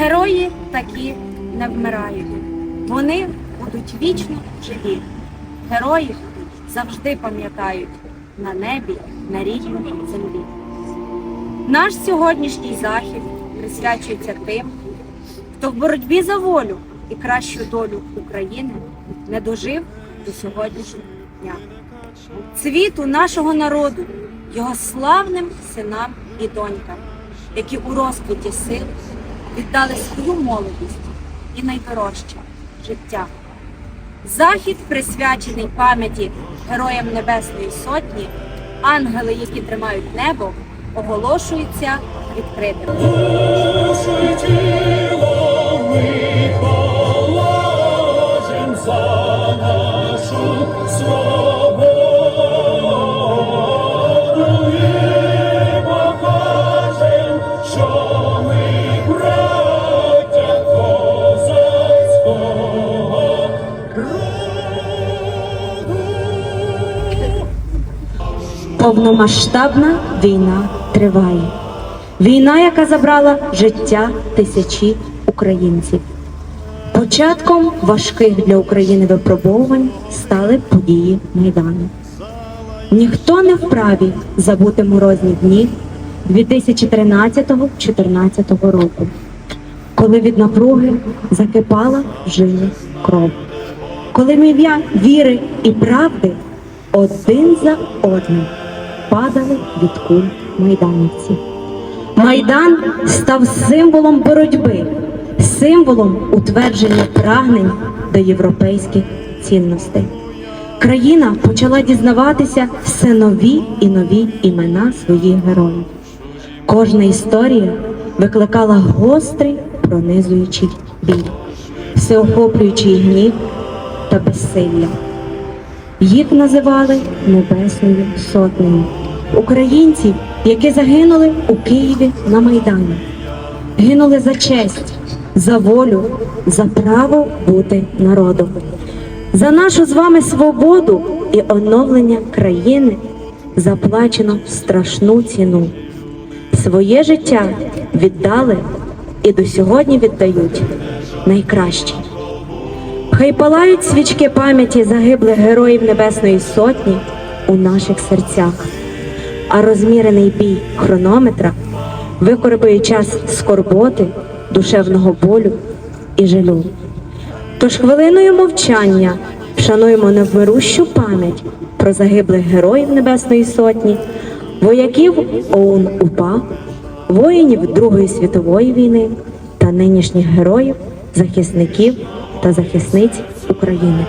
Герої такі не вмирають. Вони будуть вічно живі. Героїв завжди пам'ятають на небі, на рідній землі. Наш сьогоднішній захід присвячується тим, хто в боротьбі за волю і кращу долю України не дожив до сьогоднішнього дня. Цвіту нашого народу, його славним синам і донькам, які у розквіті сил віддали свою молодість і найдорожче життя. Захід присвячений пам'яті героям Небесної Сотні, ангели, які тримають небо, оголошується відкритим. Повномасштабна війна триває. Війна, яка забрала життя тисячі українців. Початком важких для України випробовувань стали події Майдану. Ніхто не вправі забути морозні дні 2013-2014 року, коли від напруги закипала в жилі кров, коли мів'я віри і правди один за одним падали від куль майданівців. Майдан став символом боротьби, символом утвердження прагнень до європейських цінностей. Країна почала дізнаватися все нові і нові імена своїх героїв. Кожна історія викликала гострий пронизуючий біль, всеохоплюючий гнів та безсилля. Їх називали Небесною Сотнею. Українців, які загинули у Києві на Майдані. Гинули за честь, за волю, за право бути народом. За нашу з вами свободу і оновлення країни заплачено страшну ціну. Своє життя віддали і до сьогодні віддають найкраще. Хай палають свічки пам'яті загиблих героїв Небесної Сотні у наших серцях, а розмірений бій хронометра викорбує час скорботи, душевного болю і жалю. Тож хвилиною мовчання вшануємо невмирущу пам'ять про загиблих героїв Небесної Сотні, вояків ОУН УПА, воїнів Другої світової війни та нинішніх героїв, захисників та захисниць України.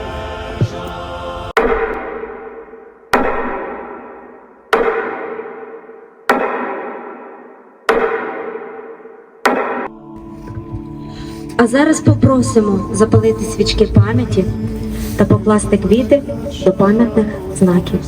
А зараз попросимо запалити свічки пам'яті та покласти квіти до пам'ятних знаків.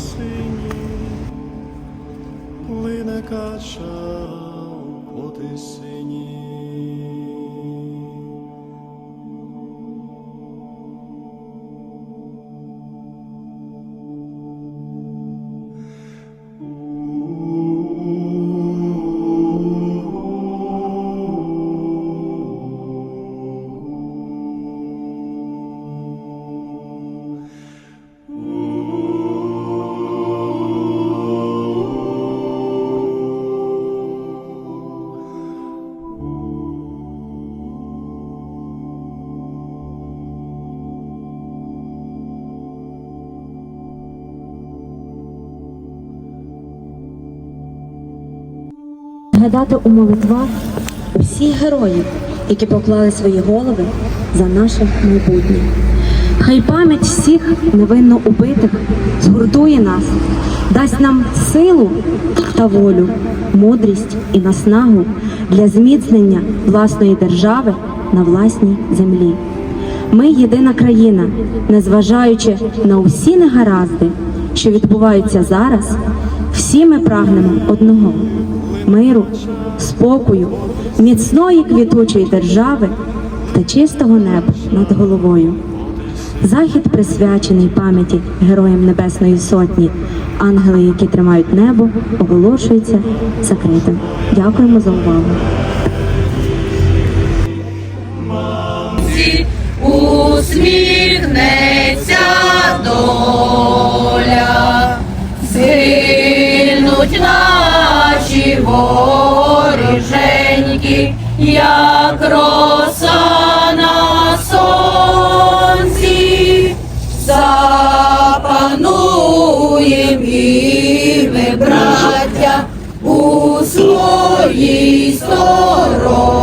Згадати у молитвах усіх героїв, які поклали свої голови за наше майбутнє. Хай пам'ять всіх невинно убитих згуртує нас, дасть нам силу та волю, мудрість і наснагу для зміцнення власної держави на власній землі. Ми єдина країна, незважаючи на усі негаразди, що відбуваються зараз, всі ми прагнемо одного миру, спокою, міцної квітучої держави та чистого неба над головою. Захід присвячений пам'яті Героям Небесної Сотні. Ангели, які тримають небо, оголошується закритим. Дякуємо за увагу. усміхнеться доля, згинуть наші воріженьки, як роса на сонці, запануєм і ми, браття, у своїй сторонці,